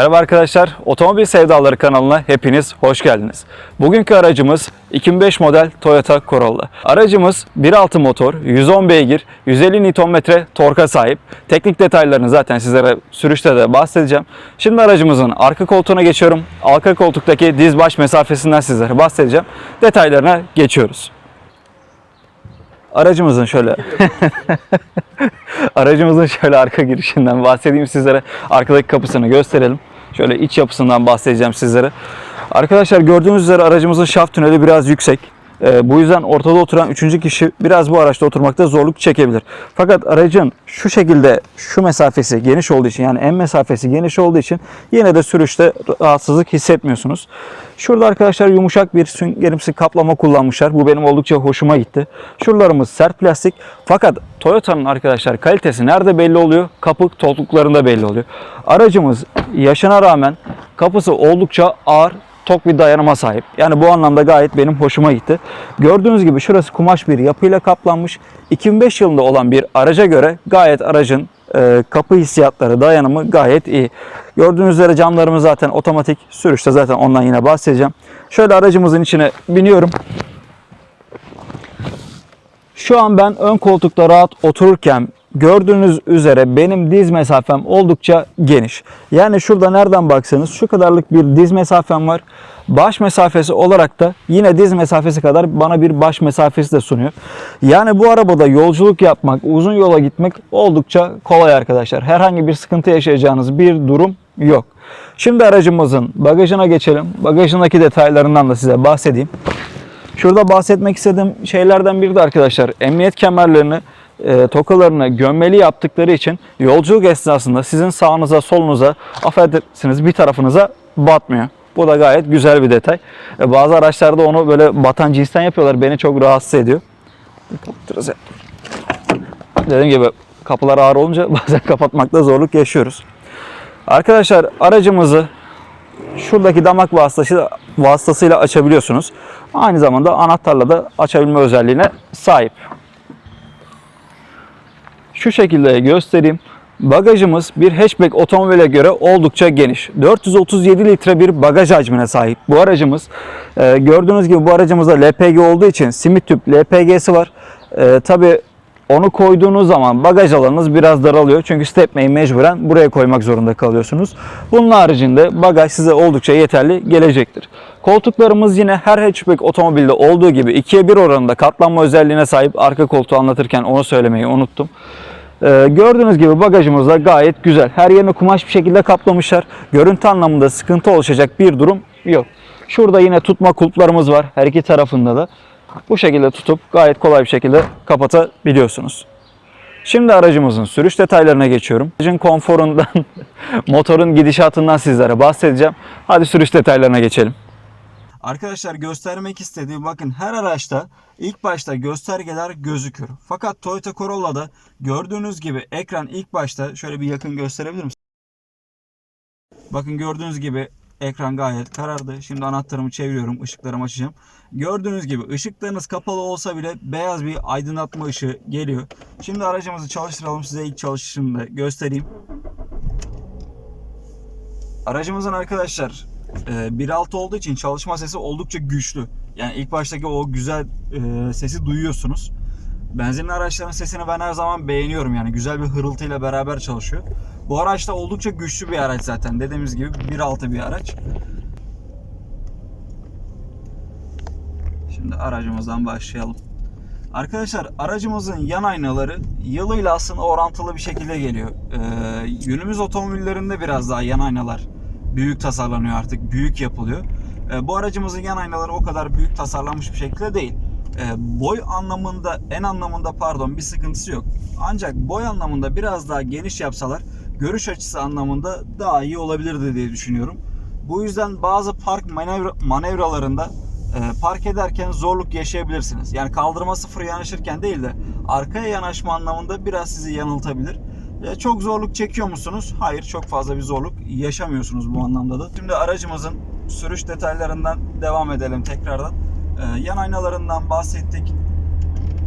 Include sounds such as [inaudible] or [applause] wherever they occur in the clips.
Merhaba arkadaşlar, Otomobil Sevdaları kanalına hepiniz hoş geldiniz. Bugünkü aracımız 2005 model Toyota Corolla. Aracımız 1.6 motor, 110 beygir, 150 Nm torka sahip. Teknik detaylarını zaten sizlere sürüşte de bahsedeceğim. Şimdi aracımızın arka koltuğuna geçiyorum. Arka koltuktaki diz baş mesafesinden sizlere bahsedeceğim. Detaylarına geçiyoruz. Aracımızın şöyle [laughs] Aracımızın şöyle arka girişinden bahsedeyim sizlere. Arkadaki kapısını gösterelim. Şöyle iç yapısından bahsedeceğim sizlere. Arkadaşlar gördüğünüz üzere aracımızın şaft tüneli biraz yüksek. Ee, bu yüzden ortada oturan üçüncü kişi biraz bu araçta oturmakta zorluk çekebilir. Fakat aracın şu şekilde şu mesafesi geniş olduğu için yani en mesafesi geniş olduğu için yine de sürüşte rahatsızlık hissetmiyorsunuz. Şurada arkadaşlar yumuşak bir süngerimsi kaplama kullanmışlar. Bu benim oldukça hoşuma gitti. Şuralarımız sert plastik. Fakat Toyota'nın arkadaşlar kalitesi nerede belli oluyor? Kapı tokluklarında belli oluyor. Aracımız yaşına rağmen kapısı oldukça ağır tok bir dayanıma sahip. Yani bu anlamda gayet benim hoşuma gitti. Gördüğünüz gibi şurası kumaş bir yapıyla kaplanmış. 2005 yılında olan bir araca göre gayet aracın e, kapı hissiyatları, dayanımı gayet iyi. Gördüğünüz üzere camlarımız zaten otomatik. Sürüşte zaten ondan yine bahsedeceğim. Şöyle aracımızın içine biniyorum. Şu an ben ön koltukta rahat otururken gördüğünüz üzere benim diz mesafem oldukça geniş. Yani şurada nereden baksanız şu kadarlık bir diz mesafem var. Baş mesafesi olarak da yine diz mesafesi kadar bana bir baş mesafesi de sunuyor. Yani bu arabada yolculuk yapmak, uzun yola gitmek oldukça kolay arkadaşlar. Herhangi bir sıkıntı yaşayacağınız bir durum yok. Şimdi aracımızın bagajına geçelim. Bagajındaki detaylarından da size bahsedeyim. Şurada bahsetmek istediğim şeylerden biri de arkadaşlar emniyet kemerlerini e, tokalarını gömmeli yaptıkları için yolculuk esnasında sizin sağınıza solunuza affedersiniz bir tarafınıza batmıyor. Bu da gayet güzel bir detay. E, bazı araçlarda onu böyle batan cinsten yapıyorlar. Beni çok rahatsız ediyor. Kapatırız ya. Dediğim gibi kapılar ağır olunca [laughs] bazen kapatmakta zorluk yaşıyoruz. Arkadaşlar aracımızı şuradaki damak vasıtasıyla, vasıtasıyla açabiliyorsunuz. Aynı zamanda anahtarla da açabilme özelliğine sahip. Şu şekilde göstereyim. Bagajımız bir hatchback otomobile göre oldukça geniş. 437 litre bir bagaj hacmine sahip bu aracımız. Ee, gördüğünüz gibi bu aracımızda LPG olduğu için simit tüp LPG'si var. Ee, Tabi onu koyduğunuz zaman bagaj alanınız biraz daralıyor. Çünkü stepneyi mecburen buraya koymak zorunda kalıyorsunuz. Bunun haricinde bagaj size oldukça yeterli gelecektir. Koltuklarımız yine her hatchback otomobilde olduğu gibi 2'ye 1 oranında katlanma özelliğine sahip. Arka koltuğu anlatırken onu söylemeyi unuttum. Ee, gördüğünüz gibi bagajımız da gayet güzel. Her yerini kumaş bir şekilde kaplamışlar. Görüntü anlamında sıkıntı oluşacak bir durum yok. Şurada yine tutma kulplarımız var her iki tarafında da. Bu şekilde tutup gayet kolay bir şekilde kapatabiliyorsunuz. Şimdi aracımızın sürüş detaylarına geçiyorum. Aracın konforundan, [laughs] motorun gidişatından sizlere bahsedeceğim. Hadi sürüş detaylarına geçelim. Arkadaşlar göstermek istediğim bakın her araçta ilk başta göstergeler gözükür. Fakat Toyota Corolla'da gördüğünüz gibi ekran ilk başta şöyle bir yakın gösterebilir misin? Bakın gördüğünüz gibi ekran gayet karardı. Şimdi anahtarımı çeviriyorum, ışıklarımı açacağım. Gördüğünüz gibi ışıklarınız kapalı olsa bile beyaz bir aydınlatma ışığı geliyor. Şimdi aracımızı çalıştıralım. Size ilk çalışışını da göstereyim. Aracımızın arkadaşlar 1.6 olduğu için çalışma sesi oldukça güçlü. Yani ilk baştaki o güzel e, sesi duyuyorsunuz. Benzinli araçların sesini ben her zaman beğeniyorum yani güzel bir hırıltıyla beraber çalışıyor. Bu araç da oldukça güçlü bir araç zaten. Dediğimiz gibi 1.6 bir araç. Şimdi aracımızdan başlayalım. Arkadaşlar aracımızın yan aynaları yılıyla aslında orantılı bir şekilde geliyor. Ee, günümüz otomobillerinde biraz daha yan aynalar büyük tasarlanıyor artık. Büyük yapılıyor. Ee, bu aracımızın yan aynaları o kadar büyük tasarlanmış bir şekilde değil. Ee, boy anlamında, en anlamında pardon bir sıkıntısı yok. Ancak boy anlamında biraz daha geniş yapsalar görüş açısı anlamında daha iyi olabilirdi diye düşünüyorum. Bu yüzden bazı park manevra, manevralarında e, park ederken zorluk yaşayabilirsiniz. Yani kaldırıma sıfır yanaşırken değil de arkaya yanaşma anlamında biraz sizi yanıltabilir. E, çok zorluk çekiyor musunuz? Hayır çok fazla bir zorluk yaşamıyorsunuz bu anlamda da. Şimdi aracımızın sürüş detaylarından devam edelim tekrardan. E, yan aynalarından bahsettik.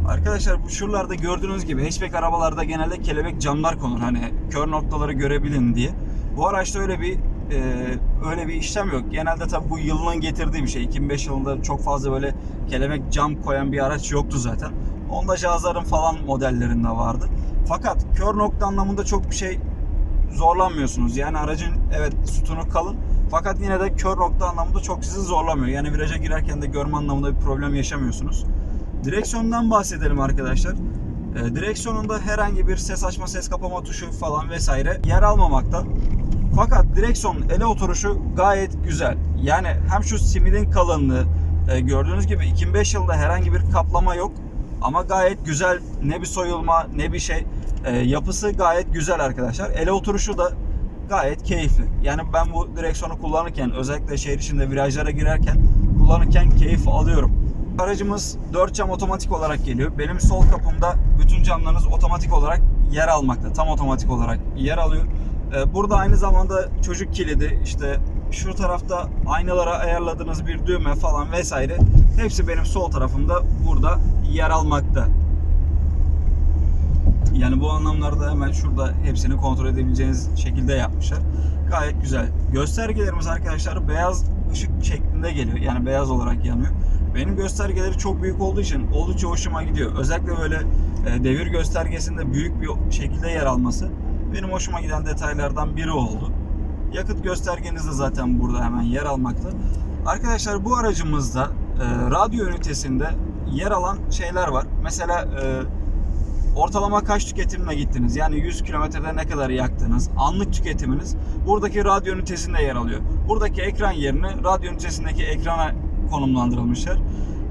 Arkadaşlar bu şuralarda gördüğünüz gibi hatchback arabalarda genelde kelebek camlar konur. Hani kör noktaları görebilin diye. Bu araçta öyle bir e, öyle bir işlem yok. Genelde tabii bu yılının getirdiği bir şey. 2005 yılında çok fazla böyle kelebek cam koyan bir araç yoktu zaten. Onda Jazar'ın falan modellerinde vardı. Fakat kör nokta anlamında çok bir şey zorlanmıyorsunuz. Yani aracın evet sütunu kalın fakat yine de kör nokta anlamında çok sizi zorlamıyor. Yani viraja girerken de görme anlamında bir problem yaşamıyorsunuz. Direksiyondan bahsedelim arkadaşlar. Ee, direksiyonunda herhangi bir ses açma, ses kapama tuşu falan vesaire yer almamakta. Fakat direksiyon ele oturuşu gayet güzel. Yani hem şu simidin kalınlığı e, gördüğünüz gibi 2005 yılında herhangi bir kaplama yok. Ama gayet güzel ne bir soyulma ne bir şey E, yapısı gayet güzel arkadaşlar. Ele oturuşu da gayet keyifli. Yani ben bu direksiyonu kullanırken özellikle şehir içinde virajlara girerken kullanırken keyif alıyorum. Aracımız 4 cam otomatik olarak geliyor. Benim sol kapımda bütün camlarınız otomatik olarak yer almakta. Tam otomatik olarak yer alıyor. Ee, Burada aynı zamanda çocuk kilidi işte şu tarafta aynalara ayarladığınız bir düğme falan vesaire hepsi benim sol tarafımda burada yer almakta. Yani bu anlamlarda hemen şurada hepsini kontrol edebileceğiniz şekilde yapmışlar. Gayet güzel. Göstergelerimiz arkadaşlar beyaz ışık şeklinde geliyor. Yani beyaz olarak yanıyor. Benim göstergeleri çok büyük olduğu için oldukça hoşuma gidiyor. Özellikle böyle e, devir göstergesinde büyük bir şekilde yer alması benim hoşuma giden detaylardan biri oldu. Yakıt göstergeniz de zaten burada hemen yer almakta. Arkadaşlar bu aracımızda e, radyo ünitesinde yer alan şeyler var. Mesela e, ortalama kaç tüketimle gittiniz? Yani 100 kilometrede ne kadar yaktınız? Anlık tüketiminiz buradaki radyo ünitesinde yer alıyor. Buradaki ekran yerine radyo ünitesindeki ekrana konumlandırılmışlar.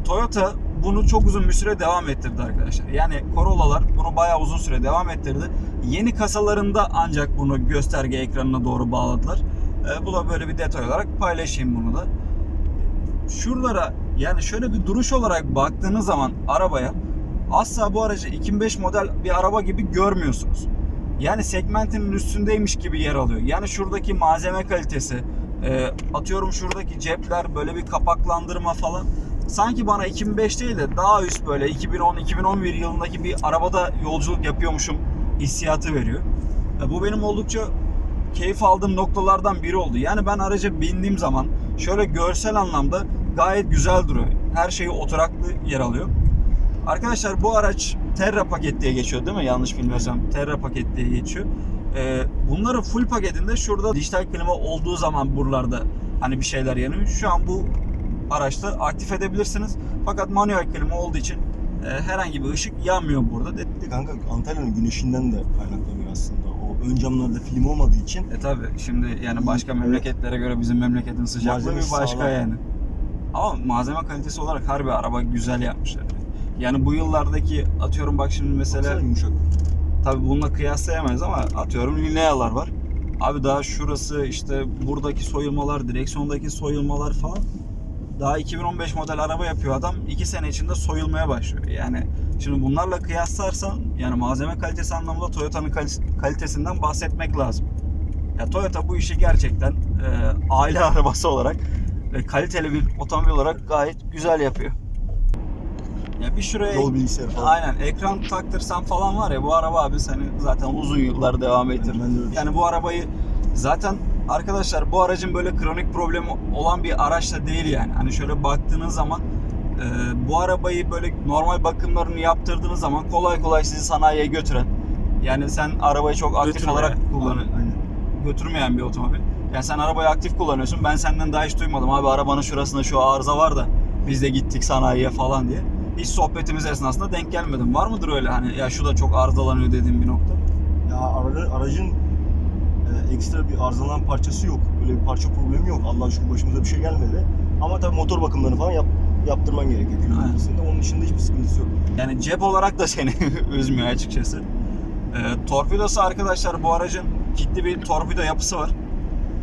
Toyota bunu çok uzun bir süre devam ettirdi arkadaşlar. Yani Corolla'lar bunu bayağı uzun süre devam ettirdi. Yeni kasalarında ancak bunu gösterge ekranına doğru bağladılar. E, bu da böyle bir detay olarak paylaşayım bunu da. Şuralara yani şöyle bir duruş olarak baktığınız zaman arabaya asla bu aracı 2005 model bir araba gibi görmüyorsunuz. Yani segmentinin üstündeymiş gibi yer alıyor. Yani şuradaki malzeme kalitesi, e, atıyorum şuradaki cepler böyle bir kapaklandırma falan sanki bana 2005 değil de daha üst böyle 2010-2011 yılındaki bir arabada yolculuk yapıyormuşum hissiyatı veriyor. E, bu benim oldukça keyif aldığım noktalardan biri oldu. Yani ben araca bindiğim zaman şöyle görsel anlamda gayet güzel duruyor. Her şeyi oturaklı yer alıyor. Arkadaşlar bu araç Terra paket diye geçiyor değil mi? Yanlış bilmiyorsam Terra paket diye geçiyor. Ee, bunların full paketinde şurada dijital klima olduğu zaman buralarda hani bir şeyler yanıyor. Şu an bu araçta aktif edebilirsiniz. Fakat manuel klima olduğu için e, herhangi bir ışık yanmıyor burada. De- kanka Antalya'nın güneşinden de kaynaklanıyor aslında. O ön camlarda film olmadığı için E tabi şimdi yani başka memleketlere göre bizim memleketin sıcaklığı bir başka sağlam. yani. Ama malzeme kalitesi olarak harbi araba güzel yapmışlar. Yani bu yıllardaki atıyorum bak şimdi mesela Baksana yumuşak. Tabi bununla kıyaslayamayız ama atıyorum linealar var. Abi daha şurası işte buradaki soyulmalar, direksiyondaki soyulmalar falan. Daha 2015 model araba yapıyor adam. 2 sene içinde soyulmaya başlıyor. Yani şimdi bunlarla kıyaslarsan yani malzeme kalitesi anlamında Toyota'nın kal- kalitesinden bahsetmek lazım. Ya Toyota bu işi gerçekten e, aile [laughs] arabası olarak ve kaliteli bir otomobil olarak gayet güzel yapıyor. Ya bir şuraya Yol bilgisayarı falan. Aynen ekran taktırsan falan var ya bu araba abi seni zaten uzun yıllar devam ettirir. Ben de Yani bu arabayı zaten arkadaşlar bu aracın böyle kronik problemi olan bir araç da değil yani. Hani şöyle baktığınız zaman e, bu arabayı böyle normal bakımlarını yaptırdığınız zaman kolay kolay sizi sanayiye götüren yani sen arabayı çok aktif Götürme. olarak kullan Aynen. götürmeyen bir otomobil. Yani sen arabayı aktif kullanıyorsun. Ben senden daha hiç duymadım. Abi arabanın şurasında şu arıza var da biz de gittik sanayiye falan diye. Hiç sohbetimiz esnasında denk gelmedim. Var mıdır öyle hani ya şu da çok arızalanıyor dediğim bir nokta? Ya ara- aracın e, ekstra bir arızalanan parçası yok. Böyle bir parça problemi yok. Allah şükür başımıza bir şey gelmedi. Ama tabii motor bakımlarını falan yap, yaptırman gerekiyor kilometresinde. Onun dışında hiçbir sıkıntısı yok. Yani cep olarak da seni [laughs] üzmüyor açıkçası. Ee, torpidosu arkadaşlar bu aracın kilitli bir torpido yapısı var.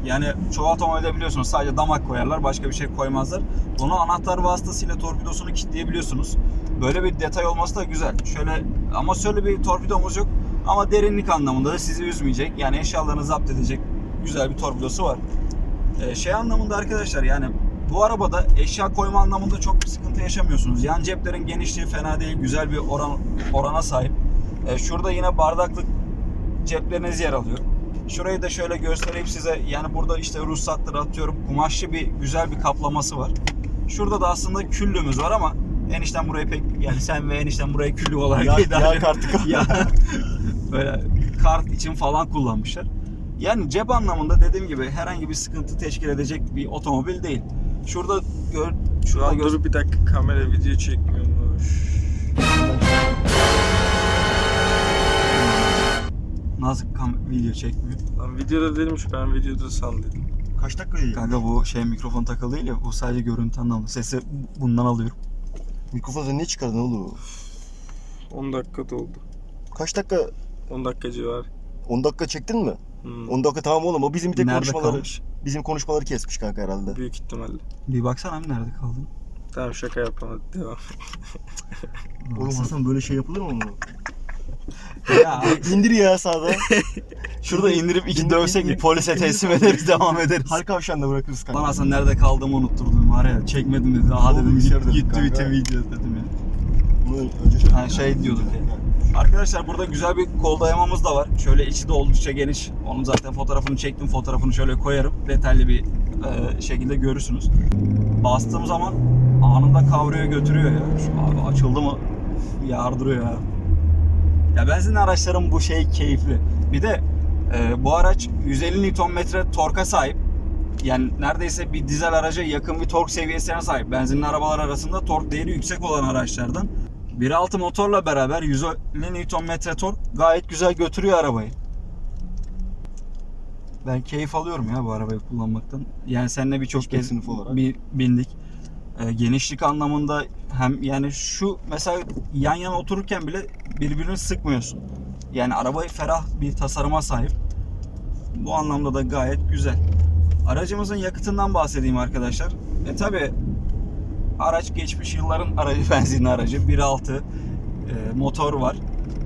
Yani çoğu otomobilde biliyorsunuz sadece damak koyarlar başka bir şey koymazlar. Bunu anahtar vasıtasıyla torpidosunu kilitleyebiliyorsunuz. Böyle bir detay olması da güzel. Şöyle ama şöyle bir torpidomuz yok. Ama derinlik anlamında da sizi üzmeyecek. Yani eşyalarını zapt edecek güzel bir torpidosu var. Ee, şey anlamında arkadaşlar yani bu arabada eşya koyma anlamında çok bir sıkıntı yaşamıyorsunuz. Yan ceplerin genişliği fena değil. Güzel bir oran orana sahip. Ee, şurada yine bardaklık cepleriniz yer alıyor. Şurayı da şöyle göstereyim size. Yani burada işte ruhsatları atıyorum. Kumaşlı bir güzel bir kaplaması var. Şurada da aslında küllümüz var ama enişten burayı pek yani sen ve enişten burayı küllü olarak Ya- idare- ya kartı- [laughs] ya böyle kart için falan kullanmışlar. Yani cep anlamında dediğim gibi herhangi bir sıkıntı teşkil edecek bir otomobil değil. Şurada gör şurada gö- Dur bir dakika kamera video çekmiyormuş. Nasıl kam- video çekmiyor. Lan videoda değilmiş ben videoda sandım. Kaç dakika yayın? Kanka bu şey mikrofon takılı değil ya bu sadece görüntü anlamında. Sesi bundan alıyorum. Mikrofonu ne çıkardın oğlum? 10 dakika doldu. Kaç dakika? 10 dakika civarı. 10 dakika çektin mi? Hmm. 10 dakika tamam oğlum o bizim bir tek Nerede konuşmaları kalmış? bizim konuşmaları kesmiş kanka herhalde. Büyük ihtimalle. Bir baksana bir nerede kaldın? Tamam şaka yapamadım. Devam. [laughs] Oğlum Hasan böyle şey yapılır mı? Ya İndir ya sağda. [laughs] şurada indirip iki İndir- dövsek indir- polise teslim ederiz devam ederiz. Hal kavşağında bırakırız kanka. Lan Hasan nerede kaldığımı unutturdum var ya çekmedim dedi. Aha Oğlum dedim gitti kanka. bütün video dedim ya. Bunu önce Ha, şey diyorduk ya. Arkadaşlar burada güzel bir kol dayamamız da var. Şöyle içi de oldukça geniş. Onun zaten fotoğrafını çektim. Fotoğrafını şöyle koyarım. Detaylı bir e, şekilde görürsünüz. Bastığım zaman anında kavruyor götürüyor ya. Şu abi açıldı mı yardırıyor ya. Ya benzinli araçların bu şey keyifli. Bir de e, bu araç 150 Nm torka sahip. Yani neredeyse bir dizel araca yakın bir tork seviyesine sahip. Benzinli arabalar arasında tork değeri yüksek olan araçlardan. 1.6 motorla beraber 150 Nm tork gayet güzel götürüyor arabayı. Ben keyif alıyorum ya bu arabayı kullanmaktan. Yani seninle birçok kez olarak. bindik. Ee, genişlik anlamında hem yani şu mesela yan yana otururken bile birbirini sıkmıyorsun. Yani arabayı ferah bir tasarıma sahip. Bu anlamda da gayet güzel. Aracımızın yakıtından bahsedeyim arkadaşlar. E tabi araç geçmiş yılların aracı [laughs] benzinli aracı 1.6 e, motor var.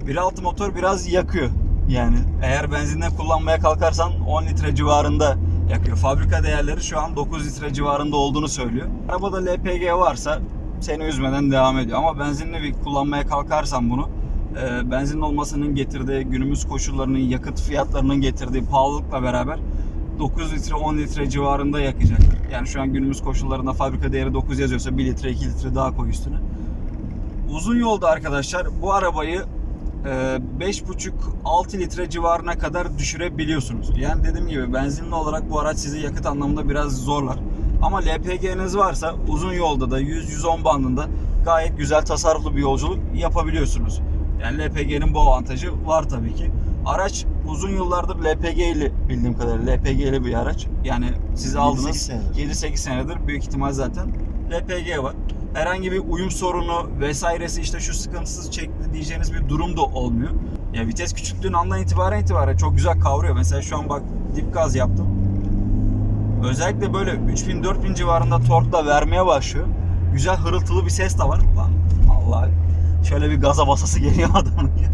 1.6 motor biraz yakıyor. Yani eğer benzinle kullanmaya kalkarsan 10 litre civarında yakıyor. Fabrika değerleri şu an 9 litre civarında olduğunu söylüyor. Arabada LPG varsa seni üzmeden devam ediyor. Ama benzinle bir kullanmaya kalkarsan bunu e, benzin olmasının getirdiği günümüz koşullarının yakıt fiyatlarının getirdiği pahalılıkla beraber 9 litre 10 litre civarında yakacak. Yani şu an günümüz koşullarında fabrika değeri 9 yazıyorsa 1 litre 2 litre daha koy üstüne. Uzun yolda arkadaşlar bu arabayı 5,5-6 litre civarına kadar düşürebiliyorsunuz. Yani dediğim gibi benzinli olarak bu araç sizi yakıt anlamında biraz zorlar. Ama LPG'niz varsa uzun yolda da 100-110 bandında gayet güzel tasarruflu bir yolculuk yapabiliyorsunuz. Yani LPG'nin bu avantajı var tabii ki. Araç uzun yıllardır LPG ile bildiğim kadarıyla LPG ile bir araç. Yani siz 7-8 aldınız senedir. 7-8 senedir büyük ihtimal zaten LPG var. Herhangi bir uyum sorunu vesairesi işte şu sıkıntısız çekti diyeceğiniz bir durum da olmuyor. Ya vites küçülttüğün andan itibaren itibaren çok güzel kavruyor. Mesela şu an bak dip gaz yaptım. Özellikle böyle 3000-4000 civarında torkla vermeye başlıyor. Güzel hırıltılı bir ses de var. Lan Allah şöyle bir gaza basası geliyor [laughs] adamın ya.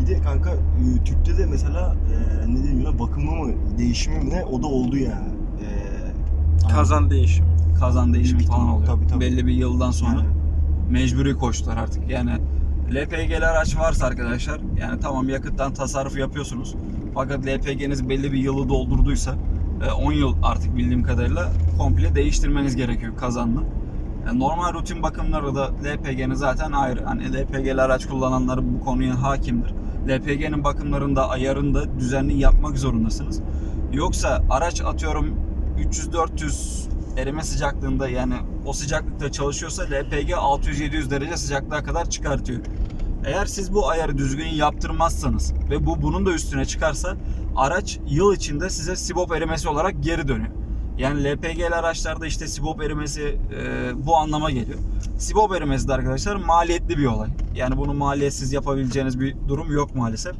Bir de kanka e, tüpte de mesela e, ne diyeyim ya bakımı mı değişimi mi ne o da oldu yani. E, Kazan değişim. Kazan değişimi Büyük falan oluyor. tabii, tabii. Belli bir yıldan sonra yani mecburi koştular artık. Yani LPG'li araç varsa arkadaşlar yani tamam yakıttan tasarruf yapıyorsunuz. Fakat LPG'niz belli bir yılı doldurduysa e, 10 yıl artık bildiğim kadarıyla komple değiştirmeniz gerekiyor kazanla. Yani normal rutin bakımları da LPG'nin zaten ayrı. Hani LPG'li araç kullananlar bu konuya hakimdir. LPG'nin bakımlarında ayarında düzenli yapmak zorundasınız. Yoksa araç atıyorum 300-400 erime sıcaklığında yani o sıcaklıkta çalışıyorsa LPG 600-700 derece sıcaklığa kadar çıkartıyor. Eğer siz bu ayarı düzgün yaptırmazsanız ve bu bunun da üstüne çıkarsa araç yıl içinde size sibop erimesi olarak geri dönüyor. Yani LPG'li araçlarda işte sibop erimesi e, bu anlama geliyor. Sibop erimesi de arkadaşlar maliyetli bir olay. Yani bunu maliyetsiz yapabileceğiniz bir durum yok maalesef.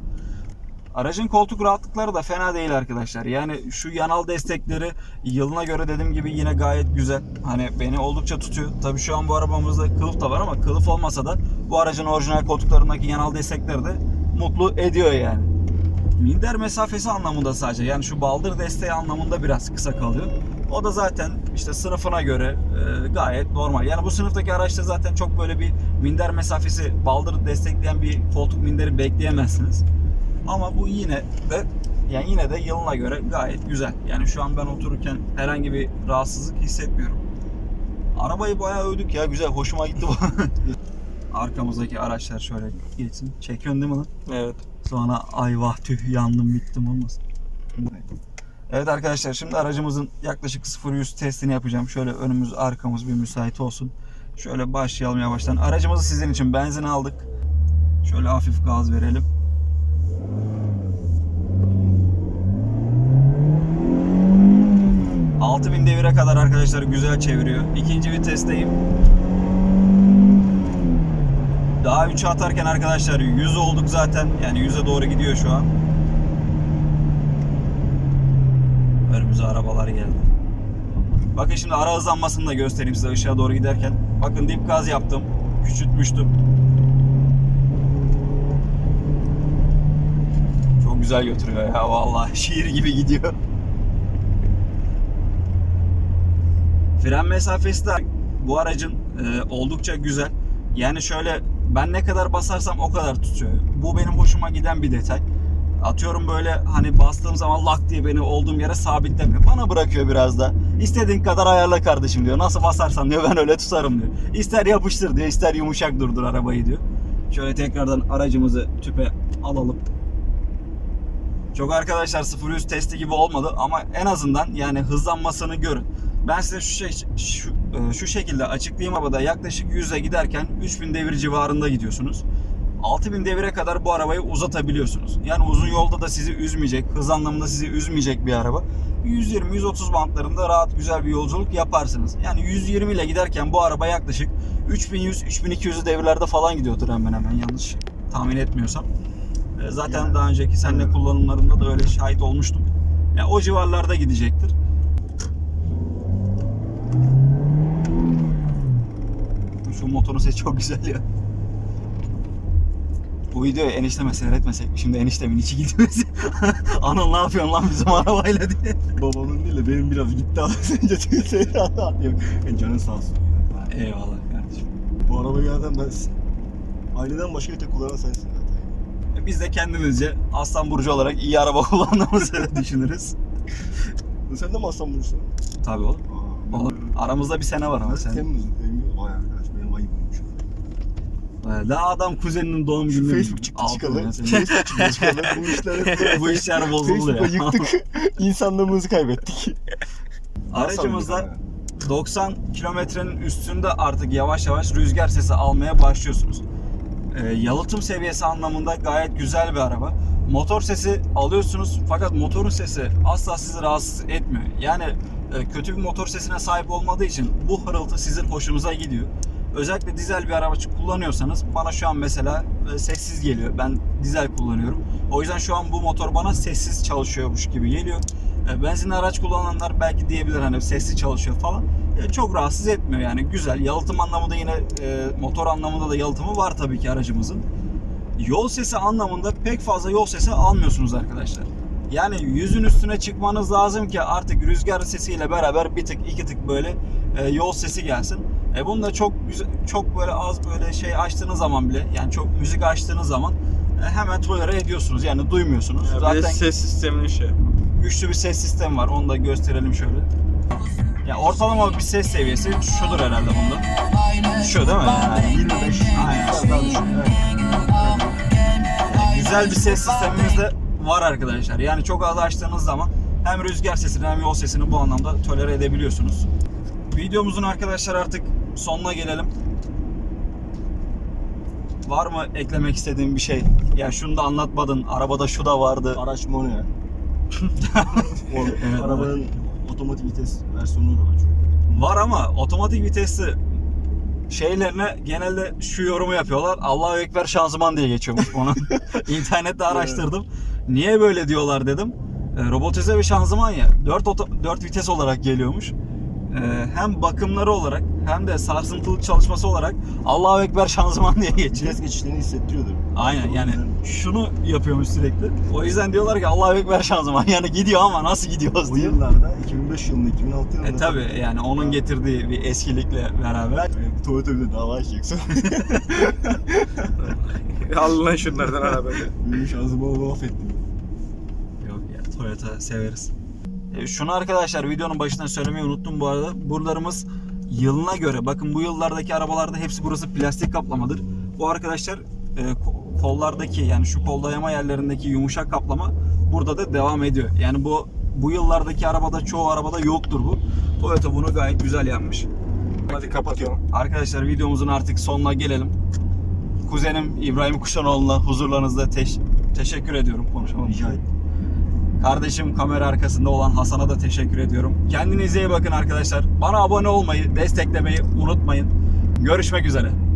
Aracın koltuk rahatlıkları da fena değil arkadaşlar. Yani şu yanal destekleri yılına göre dediğim gibi yine gayet güzel. Hani beni oldukça tutuyor. Tabii şu an bu arabamızda kılıf da var ama kılıf olmasa da bu aracın orijinal koltuklarındaki yanal destekleri de mutlu ediyor yani. Minder mesafesi anlamında sadece yani şu baldır desteği anlamında biraz kısa kalıyor. O da zaten işte sınıfına göre e, gayet normal. Yani bu sınıftaki araçta zaten çok böyle bir minder mesafesi baldır destekleyen bir koltuk minderi bekleyemezsiniz. Ama bu yine de yani yine de yılına göre gayet güzel. Yani şu an ben otururken herhangi bir rahatsızlık hissetmiyorum. Arabayı bayağı övdük ya güzel hoşuma gitti bu. [laughs] Arkamızdaki araçlar şöyle geçsin. Çekiyorsun değil mi lan? Evet. Sonra ay vah tüh yandım bittim olmasın. Evet arkadaşlar şimdi aracımızın yaklaşık 0-100 testini yapacağım. Şöyle önümüz arkamız bir müsait olsun. Şöyle başlayalım yavaştan. Aracımızı sizin için benzin aldık. Şöyle hafif gaz verelim. ...6000 devire kadar arkadaşlar güzel çeviriyor. İkinci vitesteyim. Daha 3'e atarken arkadaşlar 100 olduk zaten. Yani 100'e doğru gidiyor şu an. Önümüze arabalar geldi. Bakın şimdi ara hızlanmasını da göstereyim size ışığa doğru giderken. Bakın dip gaz yaptım. Küçültmüştüm. Güzel götürüyor ya vallahi şiir gibi gidiyor. Fren mesafesi de bu aracın e, oldukça güzel. Yani şöyle ben ne kadar basarsam o kadar tutuyor. Bu benim hoşuma giden bir detay. Atıyorum böyle hani bastığım zaman lak diye beni olduğum yere sabitlemiyor. Bana bırakıyor biraz da. İstediğin kadar ayarla kardeşim diyor. Nasıl basarsan diyor ben öyle tutarım diyor. İster yapıştır diyor, ister yumuşak durdur arabayı diyor. Şöyle tekrardan aracımızı tüpe alalım. Çok arkadaşlar 0-100 testi gibi olmadı ama en azından yani hızlanmasını görün. Ben size şu şey, şu, e, şu şekilde açıklayayım arabada yaklaşık 100'e giderken 3000 devir civarında gidiyorsunuz. 6000 devire kadar bu arabayı uzatabiliyorsunuz. Yani uzun yolda da sizi üzmeyecek, hız anlamında sizi üzmeyecek bir araba. 120-130 bantlarında rahat güzel bir yolculuk yaparsınız. Yani 120 ile giderken bu araba yaklaşık 3100-3200 devirlerde falan gidiyordur hemen hemen yanlış tahmin etmiyorsam. E, Zaten daha önceki seninle kullanımlarında da öyle şahit olmuştum. Yani o civarlarda gidecektir. Şu motorun sesi çok güzel ya. Bu videoyu enişteme seyretmesek? Şimdi eniştemin içi gitmesi. [laughs] Anıl ne yapıyorsun lan bizim arabayla diye. Babamın değil de benim biraz gitti az önce [laughs] tüyleri anlatıyor. E, canın sağ olsun. Eyvallah kardeşim. Bu arabayı zaten ben aileden başka tek kullanan sensin. Biz de kendimizce Aslan Burcu olarak iyi araba [laughs] kullandığımızı düşünürüz. Sen de mi Aslan Burcu'sun? Tabii oğlum. Aa, Oğlum, Aramızda bir sene var ama sen. Temmuz. Temmuz. Vay arkadaş benim ayıp olmuş. Daha adam kuzeninin doğum Şu gününü Facebook çıktı Altın çıkalı. Facebook çıktı çıkalı. Bu işler. [laughs] Bu işler bozuldu ya. Yıktık. [laughs] İnsanlığımızı kaybettik. Aracımızda 90 kilometrenin üstünde artık yavaş yavaş rüzgar sesi almaya başlıyorsunuz. Ee, yalıtım seviyesi anlamında gayet güzel bir araba. Motor sesi alıyorsunuz fakat motorun sesi asla sizi rahatsız etmiyor. Yani e, kötü bir motor sesine sahip olmadığı için bu hırıltı sizin hoşunuza gidiyor. Özellikle dizel bir araba kullanıyorsanız bana şu an mesela e, sessiz geliyor. Ben dizel kullanıyorum. O yüzden şu an bu motor bana sessiz çalışıyormuş gibi geliyor. E, Benzinli araç kullananlar belki diyebilir hani sessiz çalışıyor falan. E, Çok rahatsız etmiyor yani güzel. Yalıtım anlamında yine e, motor anlamında da yalıtımı var tabii ki aracımızın. Yol sesi anlamında pek fazla yol sesi almıyorsunuz arkadaşlar. Yani yüzün üstüne çıkmanız lazım ki artık rüzgar sesiyle beraber bir tık iki tık böyle e, yol sesi gelsin. E bunu da çok güzel, çok böyle az böyle şey açtığınız zaman bile yani çok müzik açtığınız zaman e, hemen tolere ediyorsunuz. Yani duymuyorsunuz. Ya Zaten ses sistemini şey. güçlü bir ses sistemi var. Onu da gösterelim şöyle. Ya ortalama bir ses seviyesi şudur herhalde bunda. Şu değil mi? Yani 25. Aynen. Güzel bir ses sistemimiz de var arkadaşlar. Yani çok az açtığınız zaman hem rüzgar sesini hem yol sesini bu anlamda tolere edebiliyorsunuz. Videomuzun arkadaşlar artık sonuna gelelim. Var mı eklemek istediğin bir şey? Ya şunu da anlatmadın. Arabada şu da vardı. Araç mono ya. Evet, arabanın otomatik vites versiyonu da var çünkü. Var ama otomatik vitesli şeylerine genelde şu yorumu yapıyorlar. Allahu Ekber şanzıman diye geçiyormuş bunu. [laughs] İnternette araştırdım. Niye böyle diyorlar dedim. E, robotize bir şanzıman ya. 4, 4 vites olarak geliyormuş. E, hem bakımları olarak hem de sarsıntılı çalışması olarak Allahu Ekber şanzıman diye geçiyor. Vites geçişlerini hissettiriyordur. Aynen yani şunu yapıyormuş sürekli. O yüzden diyorlar ki Allahu Ekber şanzıman. [laughs] Yani gidiyor ama nasıl gidiyoruz O diye. yıllarda 2005 yılında 2006 yılında E tabi yani onun getirdiği bir eskilikle beraber. E, Toyota bile dava açacaksın. [laughs] Al lan şunlardan araba. Benim şansımı mahvettim. Yok ya. Toyota severiz. E, şunu arkadaşlar videonun başında söylemeyi unuttum bu arada. Buralarımız yılına göre bakın bu yıllardaki arabalarda hepsi burası plastik kaplamadır. Bu arkadaşlar e, ko- kollardaki yani şu kol dayama yerlerindeki yumuşak kaplama burada da devam ediyor. Yani bu bu yıllardaki arabada çoğu arabada yoktur bu. Toyota bunu gayet güzel yapmış. Hadi kapatıyorum. Arkadaşlar videomuzun artık sonuna gelelim. Kuzenim İbrahim Kuşanoğlu'na huzurlarınızda teş- teşekkür ediyorum. Rica ederim. Kardeşim kamera arkasında olan Hasan'a da teşekkür ediyorum. Kendinize iyi bakın arkadaşlar. Bana abone olmayı, desteklemeyi unutmayın. Görüşmek üzere.